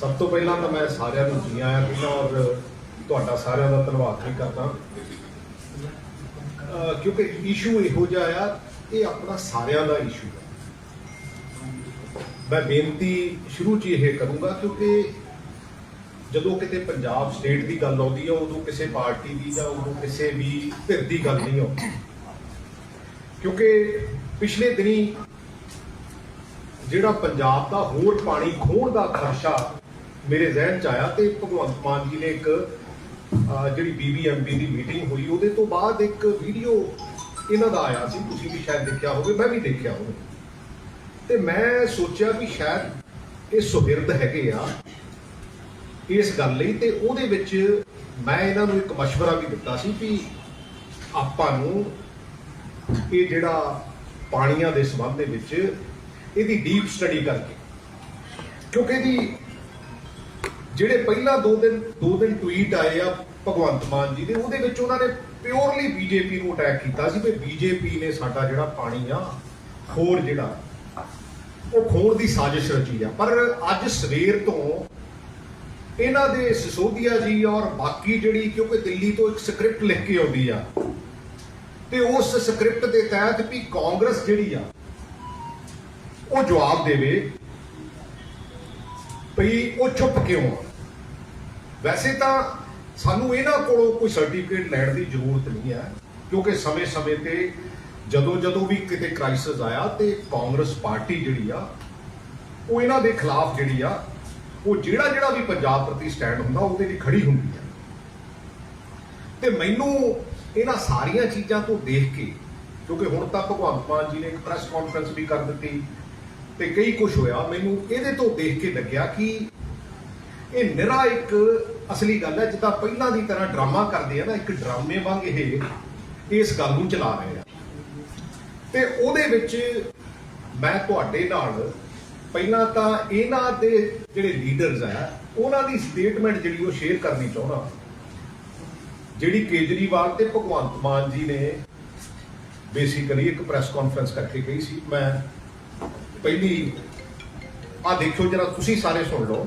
ਸਭ ਤੋਂ ਪਹਿਲਾਂ ਤਾਂ ਮੈਂ ਸਾਰਿਆਂ ਨੂੰ ਜੀ ਆਇਆਂ ਕਹਿੰਦਾ ਔਰ ਤੁਹਾਡਾ ਸਾਰਿਆਂ ਦਾ ਧੰਨਵਾਦ ਵੀ ਕਰਦਾ। ਕਿਉਂਕਿ ਇਸ਼ੂ ਇਹੋ ਜਿਹਾ ਆ, ਇਹ ਆਪਣਾ ਸਾਰਿਆਂ ਦਾ ਇਸ਼ੂ ਹੈ ਮੈਂ ਬੇਨਤੀ ਸ਼ੁਰੂ 'ਚ ਇਹ ਕਰੂੰਗਾ ਕਿਉਂਕਿ ਜਦੋਂ ਕਿਤੇ ਪੰਜਾਬ ਸਟੇਟ ਦੀ ਗੱਲ ਆਉਂਦੀ ਹੈ ਉਦੋਂ ਕਿਸੇ ਪਾਰਟੀ ਦੀ ਜਾਂ ਉਦੋਂ ਕਿਸੇ ਵੀ ਧਿਰ ਦੀ ਗੱਲ ਨਹੀਂ ਆਉਂਦੀ। ਕਿਉਂਕਿ ਪਿਛਲੇ ਦਿਨੀ ਜਿਹੜਾ ਪੰਜਾਬ ਦਾ ਹੋਰ ਪਾਣੀ ਖੋਣ ਦਾ ਖਰਚਾ ਮੇਰੇ ਜ਼ਿਹਨ ਚ ਆਇਆ ਤੇ ਭਗਵੰਤ ਮਾਨ ਜੀ ਨੇ ਇੱਕ ਅਹ, ਜਿਹੜੀ ਬੀਬੀਐਮਬੀ ਦੀ ਮੀਟਿੰਗ ਹੋਈ ਉਹਦੇ ਤੋਂ ਬਾਅਦ ਇੱਕ ਵੀਡੀਓ ਇਹਨਾਂ ਦਾ ਆਇਆ ਸੀ ਤੁਸੀਂ ਵੀ ਸ਼ਾਇਦ ਦੇਖਿਆ ਹੋਵੇ ਮੈਂ ਵੀ ਦੇਖਿਆ ਹੋਵੇ ਤੇ ਮੈਂ ਸੋਚਿਆ ਵੀ ਸ਼ਾਇਦ ਇਹ ਸੁਹਿਰਦ ਹੈਗੇ ਆ ਇਸ ਗੱਲ ਲਈ ਤੇ ਉਹਦੇ ਵਿੱਚ ਮੈਂ ਇਹਨਾਂ ਨੂੰ ਇੱਕ مشورہ ਵੀ ਦਿੱਤਾ ਸੀ ਵੀ ਆਪਾਂ ਨੂੰ ਇਹ ਜਿਹੜਾ ਪਾਣੀਆਂ ਦੇ ਸੰਬੰਧ ਦੇ ਵਿੱਚ ਇਹਦੀ ਡੀਪ ਸਟੱਡੀ ਕਰਕੇ ਕਿਉਂਕਿ ਇਹਦੀ ਜਿਹੜੇ ਪਹਿਲਾਂ ਦੋ ਦਿਨ ਦੋ ਦਿਨ ਟਵੀਟ ਆਏ ਆ ਭਗਵੰਤ ਮਾਨ ਜੀ ਦੇ, ਉਹਦੇ ਵਿੱਚ ਉਹਨਾਂ ਨੇ ਪਿਓਰਲੀ ਬੀਜੇਪੀ ਨੂੰ ਅਟੈਕ ਕੀਤਾ ਸੀ ਵੀ ਬੀਜੇਪੀ ਨੇ ਸਾਡਾ ਜਿਹੜਾ ਪਾਣੀ ਆ, ਖੋਰ ਜਿਹੜਾ, ਉਹ ਖੋਰ ਦੀ ਸਾਜ਼ਿਸ਼ ਰਚੀ ਆ। ਪਰ ਅੱਜ ਸਵੇਰ ਤੋਂ ਇਹਨਾਂ ਦੇ ਸਿਸੋਦੀਆ ਜੀ ਔਰ ਬਾਕੀ ਜਿਹੜੀ, ਕਿਉਂਕਿ ਦਿੱਲੀ ਤੋਂ ਇੱਕ ਸਕ੍ਰਿਪਟ ਲਿਖ ਕੇ ਆਉਂਦੀ ਆ, ਤੇ ਉਸ ਸਕ੍ਰਿਪਟ ਦੇ ਤਹਿਤ ਵੀ ਕਾਂਗਰਸ ਜਿਹੜੀ ਆ, ਉਹ ਜਵਾਬ ਦੇਵੇ, ਭਈ ਉਹ ਚੁੱਪ ਕਿਉਂ ਆ? ਵੈਸੇ ਤਾਂ ਸਾਨੂੰ ਇਹਨਾਂ ਕੋਲੋਂ ਕੋਈ ਸਰਟੀਫਿਕੇਟ ਲੈਣ ਦੀ ਜ਼ਰੂਰਤ ਨਹੀਂ ਹੈ, ਕਿਉਂਕਿ ਸਮੇਂ-ਸਮੇਂ ਤੇ ਜਦੋਂ ਜਦੋਂ ਵੀ ਕਿਤੇ ਕ੍ਰਾਈਸਿਸ ਆਇਆ ਤੇ ਕਾਂਗਰਸ ਪਾਰਟੀ ਜਿਹੜੀ ਆ, ਉਹ ਇਹਨਾਂ ਦੇ ਖਿਲਾਫ ਜਿਹੜੀ ਆ, ਉਹ ਜਿਹੜਾ ਜਿਹੜਾ ਵੀ ਪੰਜਾਬ ਪ੍ਰਤੀ ਸਟੈਂਡ ਹੁੰਦਾ, ਉਹਦੇ ਲਈ ਖੜੀ ਹੁੰਦੀ ਆ। ਤੇ ਮੈਨੂੰ ਇਹਨਾਂ ਸਾਰੀਆਂ ਚੀਜ਼ਾਂ ਤੋਂ ਦੇਖ ਕੇ, ਕਿਉਂਕਿ ਹੁਣ ਤਾਂ ਭਗਵੰਤ ਮਾਨ ਜੀ ਨੇ ਇੱਕ ਪ੍ਰੈਸ ਕਾਨਫਰੰਸ ਵੀ ਕਰ ਦਿੱਤੀ, ਤੇ ਕਈ ਕੁਝ ਹੋਇਆ, ਮੈਨੂੰ ਇਹਦੇ ਤੋਂ ਦੇਖ ਕੇ ਲੱਗਿਆ ਕਿ ਇਹ ਨਿਰਾ ਇੱਕ ਅਸਲੀ ਗੱਲ ਹੈ, ਜਿੱਦਾਂ ਪਹਿਲਾਂ ਦੀ ਤਰ੍ਹਾਂ ਡਰਾਮਾ ਕਰਦੇ ਆ ਨਾ, ਇੱਕ ਡਰਾਮੇ ਵਾਂਗ ਇਹ ਇਸ ਗੱਲ ਨੂੰ ਚਲਾ ਰਹੇ ਆ। ਤੇ ਉਹਦੇ ਵਿੱਚ ਮੈਂ ਤੁਹਾਡੇ ਨਾਲ ਪਹਿਲਾਂ ਤਾਂ ਇਹਨਾਂ ਦੇ ਜਿਹੜੇ ਲੀਡਰਸ ਆ, ਉਹਨਾਂ ਦੀ ਸਟੇਟਮੈਂਟ ਜਿਹੜੀ ਉਹ ਸ਼ੇਅਰ ਕਰਨੀ ਚਾਹੁੰਦਾ ਜਿਹੜੀ ਕੇਜਰੀਵਾਲ ਤੇ ਭਗਵੰਤ ਮਾਨ ਜੀ ਨੇ ਬੇਸਿਕਲੀ ਇੱਕ ਪ੍ਰੈਸ ਕਾਨਫਰੰਸ ਕਰਕੇ ਕਹੀ ਸੀ। ਮੈਂ ਪਹਿਲੀ ਆ ਦੇਖਿਓ ਜਰਾ, ਤੁਸੀਂ ਸਾਰੇ ਸੁਣ ਲਓ।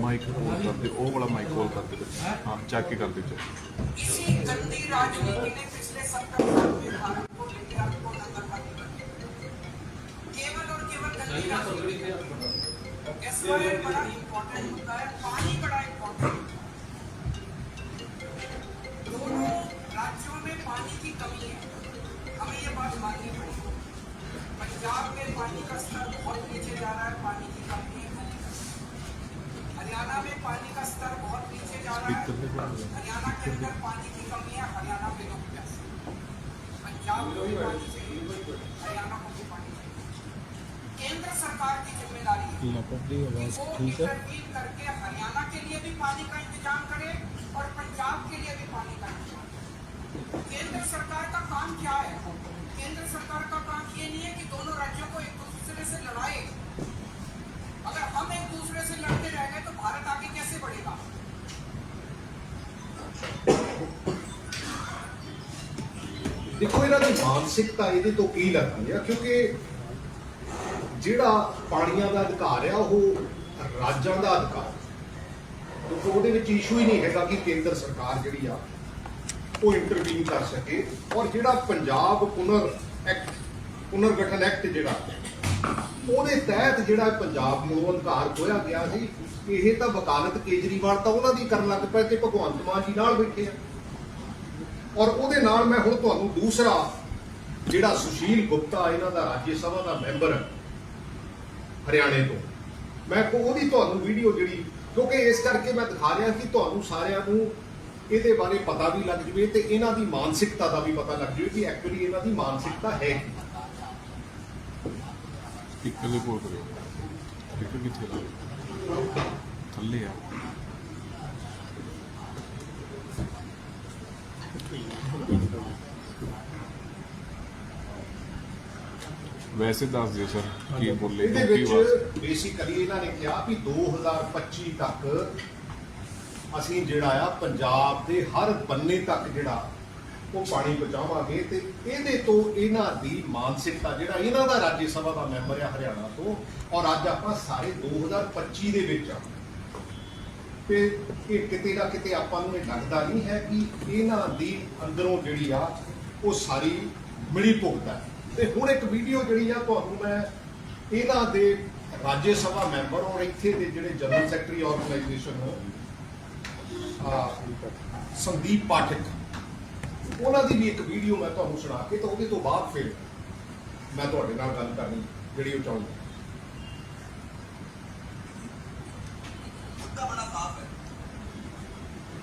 ਮਾਈਕ ਕੋਲ ਕਰਦੇ ਉਹ ਵਾਲਾ ਮਾਈਕ ਕੋਲ ਕਰਦੇ ਵਿੱਚ ਹਾਂ ਚੱਕ ਕੇ ਕਰਦੇ ਚ इसी गंदी राजनीति ने पिछले सत्तर साल में भारत को इंडिया को नंबर कर केवल और केवल गंदी राजनीति इस पर एक बड़ा इम्पोर्टेंट मुद्दा है पानी बड़ा इम्पोर्टेंट दोनों राज्यों में पानी की कमी है हमें ये बात माननी पड़ेगी पंजाब में पानी का स्तर बहुत नीचे जा रहा है पानी की कमी है हरियाणा में पानी का स्तर बहुत नीचे जा रहा है। हरियाणा के अंदर पानी की कमी है हरियाणा के लोग प्यासे पंजाब को भी पानी चाहिए हरियाणा को भी पानी चाहिए। केंद्र सरकार की ज़िम्मेदारी है वो इंटरवीन करके हरियाणा के लिए भी पानी का इंतज़ाम करे और पंजाब के लिए भी पानी का इंतज़ाम करे। केंद्र सरकार का काम क्या है? ਦੇਖੋ, ਇਹਨਾਂ ਦੀ ਮਾਨਸਿਕਤਾ ਇਹਦੇ ਤੋਂ ਕੀ ਲੱਗਦੀ ਆ? ਕਿਉਂਕਿ ਜਿਹੜਾ ਪਾਣੀਆਂ ਦਾ ਅਧਿਕਾਰ ਆ, ਉਹ ਰਾਜਾਂ ਦਾ ਅਧਿਕਾਰ ਕਿਉਂਕਿ ਉਹਦੇ ਵਿੱਚ ਇਸ਼ੂ ਹੀ ਨਹੀਂ ਹੈਗਾ ਕਿ ਕੇਂਦਰ ਸਰਕਾਰ ਜਿਹੜੀ ਆ, ਉਹ ਇੰਟਰਵੀਨ ਕਰ ਸਕੇ। ਔਰ ਜਿਹੜਾ ਪੰਜਾਬ ਪੁਨਰ ਐਕਟ ਪੁਨਰਗਠਨ ਐਕਟ ਜਿਹੜਾ, ਉਹਦੇ ਤਹਿਤ ਜਿਹੜਾ ਪੰਜਾਬ ਨੂੰ ਅਧਿਕਾਰ ਖੋਇਆ ਗਿਆ ਸੀ, ਇਹ ਤਾਂ ਵਕਾਲਤ ਕੇਜਰੀਵਾਲ ਤਾਂ ਉਹਨਾਂ ਦੀ ਕਰਨ ਲੱਗ ਪਏ ਤੇ ਭਗਵੰਤ ਮਾਨ ਜੀ ਨਾਲ ਬੈਠੇ ਆ। ਔਰ ਉਹਦੇ ਨਾਲ ਮੈਂ ਹੁਣ ਤੁਹਾਨੂੰ ਦੂਸਰਾ ਜਿਹੜਾ ਸੁਸ਼ੀਲ ਗੁਪਤਾ ਇਹਨਾਂ ਦਾ ਰਾਜ ਸਭਾ ਦਾ ਮੈਂਬਰ ਹਰਿਆਣੇ ਤੋਂ। ਮੈਂ ਉਹਦੀ ਤੁਹਾਨੂੰ ਵੀਡੀਓ ਜਿਹੜੀ, ਕਿਉਂਕਿ ਇਸ ਕਰਕੇ ਮੈਂ ਦਿਖਾ ਰਿਹਾ ਕਿ ਤੁਹਾਨੂੰ ਸਾਰਿਆਂ ਨੂੰ ਇਹਦੇ ਬਾਰੇ ਪਤਾ ਵੀ ਲੱਗ ਜਵੇ ਤੇ ਇਹਨਾਂ ਦੀ ਮਾਨਸਿਕਤਾ ਦਾ ਵੀ ਪਤਾ ਲੱਗ ਜਵੇ ਕਿ ਐਕਚੁਅਲੀ ਇਹਨਾਂ ਦੀ ਮਾਨਸਿਕਤਾ ਹੈ ਕੀ। ਸਪੀਕਰ ਦੇ ਕੋਲ ਕਰਿਓ ਸਪੀਕਰ ਕਿੱਥੇ ਲਾ ਥੱਲੇ ਆ। ਵੈਸੇ ਦੱਸ ਦਿਓ ਸਰ ਕੀ ਬੋਲੇ ਇਹਦੇ ਆਵਾਜ਼ ਵਿੱਚ ਬੇਸਿਕਲੀ ਇਹਨਾਂ ਨੇ ਕਿਹਾ ਵੀ 2025 ਤੱਕ ਅਸੀਂ ਜਿਹੜਾ ਆ ਪੰਜਾਬ ਦੇ ਹਰ ਬੰਨੇ ਤੱਕ ਜਿਹੜਾ ਉਹ ਪਾਣੀ ਬਚਾਵਾਂਗੇ ਤੇ ਇਹਦੇ ਤੋਂ ਇਹਨਾਂ ਦੀ ਮਾਨਸਿਕਤਾ ਜਿਹੜਾ ਇਹਨਾਂ ਦਾ ਰਾਜ ਸਭਾ ਦਾ ਮੈਂਬਰ ਆ ਹਰਿਆਣਾ ਤੋਂ ਔਰ ਅੱਜ ਆਪਾਂ ਸਾਰੇ 2025 ਦੇ ਵਿੱਚ ਆ। ਤੇ ਇਹ ਕਿਤੇ ਨਾ ਕਿਤੇ ਆਪਾਂ ਨੂੰ ਇਹ ਲੱਗਦਾ ਨਹੀਂ ਹੈ ਕਿ ਇਹਨਾਂ ਦੀ ਅੰਦਰੋਂ ਜਿਹੜੀ ਆ ਉਹ ਸਾਰੀ ਮਿਲੀ ਭੁਗਤ ਹੈ। ਤੇ ਹੁਣ ਇੱਕ ਵੀਡੀਓ ਜਿਹੜੀ ਆ ਤੁਹਾਨੂੰ ਮੈਂ ਇਹਨਾਂ ਦੇ ਰਾਜ ਸਭਾ ਮੈਂਬਰ ਔਰ ਇੱਥੇ ਦੇ ਜਿਹੜੇ ਜਨਰਲ ਸੈਕਟਰੀ ਆਰਗੇਨਾਈਜੇਸ਼ਨ ਆ ਸੰਦੀਪ ਪਾਠਕ ਉਹਨਾਂ ਦੀ ਵੀ ਇੱਕ ਵੀਡੀਓ ਮੈਂ ਤੁਹਾਨੂੰ ਸੁਣਾ ਕੇ ਤਾਂ ਉਹਦੇ ਤੋਂ ਬਾਅਦ ਫਿਰ ਮੈਂ ਤੁਹਾਡੇ ਨਾਲ ਗੱਲ ਕਰਨੀ ਜਿਹੜੀ ਉਹ ਚਾਹੁੰਦਾ मुद्दा बड़ा साफ है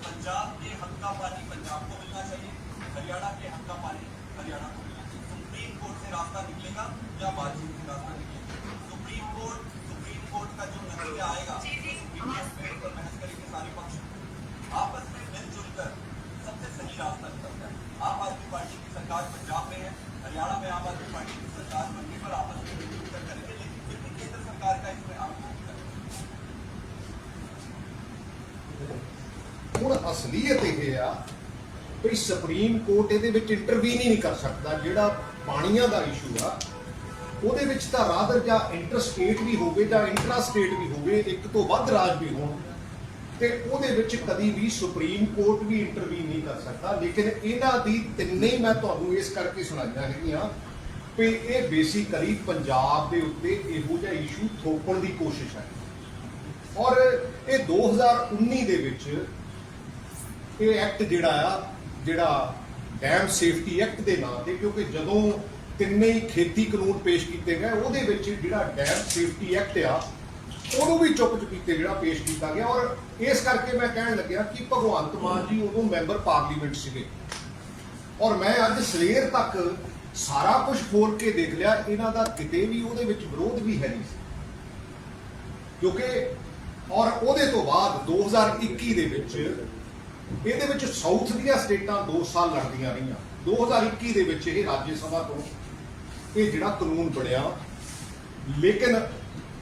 पंजाब के हक का पानी पंजाब को मिलना चाहिए हरियाणा के हक का पानी हरियाणा को मिलना चाहिए सुप्रीम कोर्ट से रास्ता निकलेगा या बातचीत से रास्ता निकलेगा सुप्रीम कोर्ट सुप्रीम कोर्ट का जो नतीजा आएगा सुप्रीम कोर्ट में उस पर बहस करेंगे सारे पक्ष आपस में मिलजुल कर सबसे सही रास्ता निकलता है आम आदमी पार्टी की सरकार पंजाब में है हरियाणा में आम आदमी पार्टी की सरकार बनने पर आपस में मिलजुल कर करेंगे लेकिन फिर भी केंद्र सरकार का इसमें आप करेंगे ਹੁਣ ਅਸਲੀਅਤ ਇਹ ਆ ਵੀ ਸੁਪਰੀਮ ਕੋਰਟ ਇਹਦੇ ਵਿੱਚ ਇੰਟਰਵੀਨ ਹੀ ਨਹੀਂ ਕਰ ਸਕਦਾ ਜਿਹੜਾ ਪਾਣੀਆਂ ਦਾ ਇਸ਼ੂ ਆ, ਉਹਦੇ ਵਿੱਚ ਤਾਂ ਰਾਦਰ ਜਾਂ ਇੰਟਰ ਵੀ ਹੋਵੇ ਜਾਂ ਇੰਟਰਾ ਵੀ ਹੋਵੇ, ਇੱਕ ਤੋਂ ਵੱਧ ਰਾਜ ਵੀ ਹੋਣ, ਤੇ ਉਹਦੇ ਵਿੱਚ ਕਦੀ ਵੀ ਸੁਪਰੀਮ ਕੋਰਟ ਵੀ ਇੰਟਰਵੀਨ ਨਹੀਂ ਕਰ ਸਕਦਾ। ਲੇਕਿਨ ਇਹਨਾਂ ਦੀ ਤਿੰਨੇ ਮੈਂ ਤੁਹਾਨੂੰ ਇਸ ਕਰਕੇ ਸੁਣਾਈਆਂ ਹੈਗੀਆਂ ਵੀ ਇਹ ਬੇਸਿਕਲੀ ਪੰਜਾਬ ਦੇ ਉੱਤੇ ਇਹੋ ਜਿਹਾ ਇਸ਼ੂ ਥੋਪਣ ਦੀ ਕੋਸ਼ਿਸ਼ ਹੈ। ਔਰ ਇਹ 2019 ਦੇ ਵਿੱਚ ਇਹ ਐਕਟ ਜਿਹੜਾ ਆ, ਜਿਹੜਾ ਡੈਮ ਸੇਫਟੀ ਐਕਟ ਦੇ ਨਾਂ ਤੇ, ਕਿਉਂਕਿ ਜਦੋਂ ਤਿੰਨੇ ਹੀ ਖੇਤੀ ਕਾਨੂੰਨ ਪੇਸ਼ ਕੀਤੇ ਗਏ, ਉਹਦੇ ਵਿੱਚ ਜਿਹੜਾ ਡੈਮ ਸੇਫਟੀ ਐਕਟ ਆ, ਉਹਨੂੰ ਵੀ ਚੁੱਪ ਚੁਪੀਤੇ ਜਿਹੜਾ ਪੇਸ਼ ਕੀਤਾ ਗਿਆ। ਔਰ ਇਸ ਕਰਕੇ ਮੈਂ ਕਹਿਣ ਲੱਗਿਆ ਕਿ ਭਗਵੰਤ ਮਾਨ ਜੀ ਉਦੋਂ ਮੈਂਬਰ ਪਾਰਲੀਮੈਂਟ ਸੀਗੇ। ਔਰ ਮੈਂ ਅੱਜ ਸਵੇਰ ਤੱਕ ਸਾਰਾ ਕੁਝ ਫੋਰ ਕੇ ਦੇਖ ਲਿਆ, ਇਹਨਾਂ ਦਾ ਕਿਤੇ ਵੀ ਉਹਦੇ ਵਿੱਚ ਵਿਰੋਧ ਵੀ ਹੈ ਨਹੀਂ ਸੀ। ਕਿਉਂਕਿ, ਔਰ ਉਹਦੇ ਤੋਂ ਬਾਅਦ 2021 ਦੇ ਵਿੱਚ ਇਹਦੇ ਵਿੱਚ ਸਾਊਥ ਦੀਆਂ ਸਟੇਟਾਂ 2 ਸਾਲ ਲੜਦੀਆਂ ਰਹੀਆਂ। 2021 ਦੇ ਵਿੱਚ ਇਹ ਰਾਜ ਸਭਾ ਤੋਂ ਇਹ ਜਿਹੜਾ ਕਾਨੂੰਨ ਬਣਿਆ, ਲੇਕਿਨ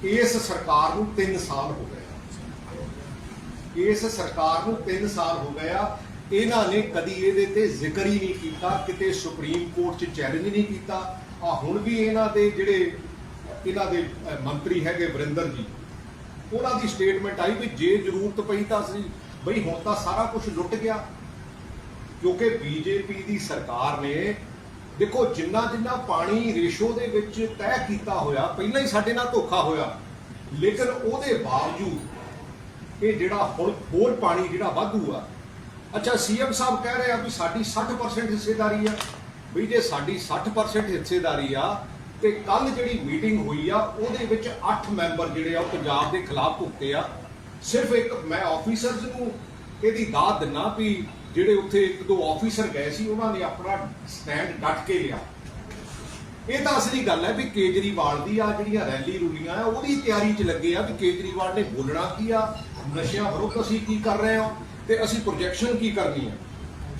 ਇਸ ਸਰਕਾਰ ਨੂੰ 3 ਸਾਲ ਹੋ ਗਏ। ਇਸ ਸਰਕਾਰ ਨੂੰ 3 ਸਾਲ ਹੋ ਗਿਆ ਇਹਨਾਂ ਨੇ ਕਦੀ ਇਹਦੇ ਤੇ ਜ਼ਿਕਰ ਹੀ ਨਹੀਂ ਕੀਤਾ, ਕਿਤੇ ਸੁਪਰੀਮ ਕੋਰਟ 'ਚ ਚੈਲੰਜ ਨਹੀਂ ਕੀਤਾ। ਆ ਹੁਣ ਵੀ ਇਹਨਾਂ ਦੇ ਜਿਹੜੇ, ਇਹਨਾਂ ਦੇ ਮੰਤਰੀ ਹੈਗੇ ਵਰਿੰਦਰ ਜੀ, ਉਹਨਾਂ ਦੀ ਸਟੇਟਮੈਂਟ ਆਈ ਵੀ ਜੇ ਜ਼ਰੂਰਤ ਪਈ ਤਾਂ ਅਸੀਂ ਬਈ ਹੁਣ ਤਾਂ ਸਾਰਾ ਕੁਝ ਲੁੱਟ ਗਿਆ। ਕਿਉਂਕਿ ਬੀਜੇਪੀ ਦੀ ਸਰਕਾਰ ਨੇ, ਦੇਖੋ ਜਿੰਨਾ ਜਿੰਨਾ ਪਾਣੀ ਰੇਸ਼ੋ ਦੇ ਵਿੱਚ ਤੈਅ ਕੀਤਾ ਹੋਇਆ, ਪਹਿਲਾਂ ਹੀ ਸਾਡੇ ਨਾਲ ਧੋਖਾ ਹੋਇਆ। ਲੇਕਿਨ ਉਹਦੇ ਬਾਵਜੂਦ ਇਹ ਜਿਹੜਾ ਹੁਣ ਹੋਰ ਪਾਣੀ ਜਿਹੜਾ ਵਾਧੂ ਆ, ਅੱਛਾ, ਸੀਐਮ ਸਾਹਿਬ ਕਹਿ ਰਹੇ ਆ ਵੀ ਸਾਡੀ 60% ਹਿੱਸੇਦਾਰੀ ਆ। ਵੀ ਜੇ ਸਾਡੀ 60% ਹਿੱਸੇਦਾਰੀ ਆ, ਤੇ ਕੱਲ ਜਿਹੜੀ ਮੀਟਿੰਗ ਹੋਈ ਆ, ਉਹਦੇ ਵਿੱਚ 8 ਮੈਂਬਰ ਜਿਹੜੇ ਆ ਉਹ ਪੰਜਾਬ ਦੇ ਖਿਲਾਫ ਭੁਗਤੇ ਆ। ਸਿਰਫ ਇੱਕ ਮੈਂ ਆਫੀਸਰਸ ਨੂੰ ਇਹਦੀ ਦਾਦ ਦਿੰਨਾ ਵੀ ਜਿਹੜੇ ਉੱਥੇ ਇੱਕ ਦੋ ਆਫੀਸਰ ਗਏ ਸੀ, ਉਹਨਾਂ ਨੇ ਆਪਣਾ ਸਟੈਂਡ ਡਟ ਕੇ ਲਿਆ। ਇਹ ਤਾਂ ਅਸਲੀ ਗੱਲ ਹੈ ਵੀ ਕੇਜਰੀਵਾਲ ਦੀ ਆ ਜਿਹੜੀਆਂ ਰੈਲੀ ਰੂਲੀਆਂ ਆ, ਉਹਦੀ ਤਿਆਰੀ 'ਚ ਲੱਗੇ ਆ ਵੀ ਕੇਜਰੀਵਾਲ ਨੇ ਬੋਲਣਾ ਕੀ ਆ, ਨਸ਼ਿਆਂ ਵਿਰੁੱਧ ਅਸੀਂ ਕੀ ਕਰ ਰਹੇ ਹਾਂ ਤੇ ਅਸੀਂ ਪ੍ਰੋਜੈਕਸ਼ਨ ਕੀ ਕਰਨੀ ਹੈ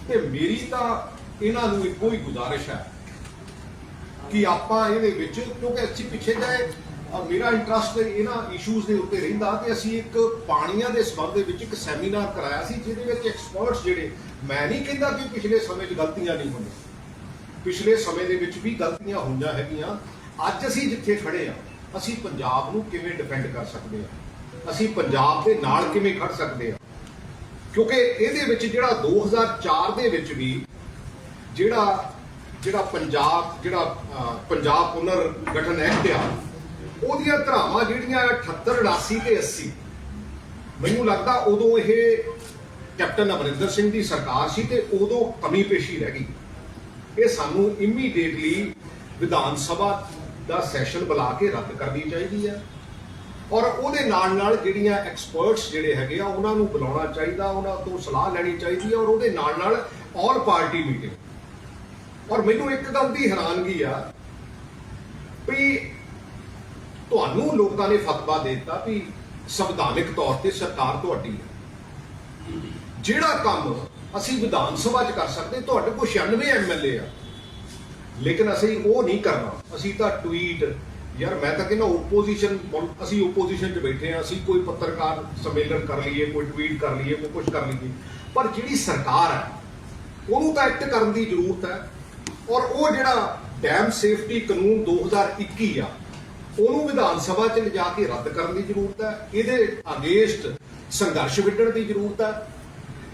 ਤੇ ਮੇਰੀ ਤਾਂ ਇਹਨਾਂ ਨੂੰ ਇੱਕੋ ਹੀ ਗੁਜ਼ਾਰਿਸ਼ ਹੈ ਕਿ ਆਪਾਂ ਇਹਦੇ ਵਿੱਚ, ਕਿਉਂਕਿ ਅਸੀਂ ਪਿੱਛੇ ਗਏ ਅਹ ਮੇਰਾ ਇੰਟਰਸਟ ਇਹਨਾਂ ਇਸ਼ੂਜ਼ ਦੇ ਉੱਤੇ ਰਹਿੰਦਾ ਤੇ ਅਸੀਂ ਇੱਕ ਪਾਣੀਆਂ ਦੇ ਸੰਬੰਧ ਦੇ ਵਿੱਚ ਇੱਕ ਸੈਮੀਨਾਰ ਕਰਾਇਆ ਸੀ, ਜਿਹਦੇ ਵਿੱਚ ਐਕਸਪਰਟਸ ਜਿਹੜੇ, ਮੈਂ ਨਹੀਂ ਕਹਿੰਦਾ ਕਿ ਪਿਛਲੇ ਸਮੇਂ 'ਚ ਗਲਤੀਆਂ ਨਹੀਂ ਹੋਈਆਂ। ਪਿਛਲੇ ਸਮੇਂ ਦੇ ਵਿੱਚ ਵੀ ਗਲਤੀਆਂ ਹੋਈਆਂ ਹੈਗੀਆਂ। ਅੱਜ ਅਸੀਂ ਜਿੱਥੇ ਖੜੇ ਆ ਅਸੀਂ ਪੰਜਾਬ ਨੂੰ ਕਿਵੇਂ ਡਿਫੈਂਡ ਕਰ ਸਕਦੇ ਆ ਅਸੀਂ ਪੰਜਾਬ ਦੇ ਨਾਲ ਕਿਵੇਂ ਖੜ ਸਕਦੇ ਆ ਕਿਉਂਕਿ ਇਹਦੇ ਵਿੱਚ ਜਿਹੜਾ 2004 ਦੇ ਵਿੱਚ ਵੀ ਜਿਹੜਾ ਜਿਹੜਾ ਪੰਜਾਬ ਜਿਹੜਾ ਪੰਜਾਬ ਪੁਨਰ ਗਠਨ ਐਕਟ ਆ ਉਹਦੀਆਂ ਧਰਾਵਾਂ ਜਿਹੜੀਆਂ 78 79 ਤੇ 80 ਮੈਨੂੰ ਲੱਗਦਾ ਉਦੋਂ ਇਹ ਕੈਪਟਨ ਅਮਰਿੰਦਰ ਸਿੰਘ ਦੀ ਸਰਕਾਰ ਸੀ ਤੇ ਉਦੋਂ ਕਮੀ ਪੇਸ਼ੀ ਰਹਿ ਗਈ। ਇਹ ਸਾਨੂੰ ਇਮੀਡੀਏਟਲੀ ਵਿਧਾਨ ਸਭਾ ਦਾ ਸੈਸ਼ਨ ਬੁਲਾ ਕੇ ਰੱਦ ਕਰਨੀ ਚਾਹੀਦੀ ਹੈ। ਔਰ ਉਹਦੇ ਨਾਲ ਨਾਲ ਜਿਹੜੀਆਂ ਐਕਸਪਰਟਸ ਜਿਹੜੇ ਹੈਗੇ ਆ, ਉਹਨਾਂ ਨੂੰ ਬੁਲਾਉਣਾ ਚਾਹੀਦਾ, ਉਹਨਾਂ ਤੋਂ ਸਲਾਹ ਲੈਣੀ ਚਾਹੀਦੀ ਹੈ ਔਰ ਉਹਦੇ ਨਾਲ ਨਾਲ ਆਲ ਪਾਰਟੀ ਮੀਟਿੰਗ ਔਰ ਮੈਨੂੰ ਇੱਕ ਗੱਲ ਦੀ ਹੈਰਾਨਗੀ ਆ ਵੀ ਤੁਹਾਨੂੰ ਲੋਕਾਂ ਨੇ ਫਤਵਾ ਦੇ ਦਿੱਤਾ ਵੀ ਸੰਵਿਧਾਨਿਕ ਤੌਰ ਤੇ ਸਰਕਾਰ ਤੁਹਾਡੀ ਹੈ। ਜਿਹੜਾ ਕੰਮ ਅਸੀਂ ਵਿਧਾਨ ਸਭਾ 'ਚ ਕਰ ਸਕਦੇ, ਤੁਹਾਡੇ ਕੋਲ 96 ਐਮਐਲਏ ਆ। ਲੇਕਿਨ ਅਸੀਂ ਉਹ ਨਹੀਂ ਕਰਨਾ। ਅਸੀਂ ਤਾਂ ਟਵੀਟ ਯਾਰ ਮੈਂ ਤਾਂ ਕਹਿੰਦਾ ਓਪੋਜੀਸ਼ਨ ਅਸੀਂ ਓਪੋਜੀਸ਼ਨ 'ਚ ਬੈਠੇ ਆ ਅਸੀਂ ਕੋਈ ਪੱਤਰਕਾਰ ਸੰਮੇਲਨ ਕਰ ਲਈਏ, ਕੋਈ ਟਵੀਟ ਕਰ ਲਈਏ, ਕੋਈ ਕੁਝ ਕਰ ਲਈਏ। ਪਰ ਜਿਹੜੀ ਸਰਕਾਰ ਹੈ, ਉਹਨੂੰ ਤਾਂ ਐਕਟ ਕਰਨ ਦੀ ਜ਼ਰੂਰਤ ਹੈ। ਔਰ ਉਹ ਜਿਹੜਾ ਡੈਮ ਸੇਫਟੀ ਕਾਨੂੰਨ 2021 ਆ ਉਹਨੂੰ ਵਿਧਾਨ ਸਭਾ 'ਚ ਲਿਜਾ ਕੇ ਰੱਦ ਕਰਨ ਦੀ ਜ਼ਰੂਰਤ ਹੈ। ਇਹਦੇ ਅਗੇਂਸਟ ਸੰਘਰਸ਼ ਵਿੱਢਣ ਦੀ ਜ਼ਰੂਰਤ ਹੈ।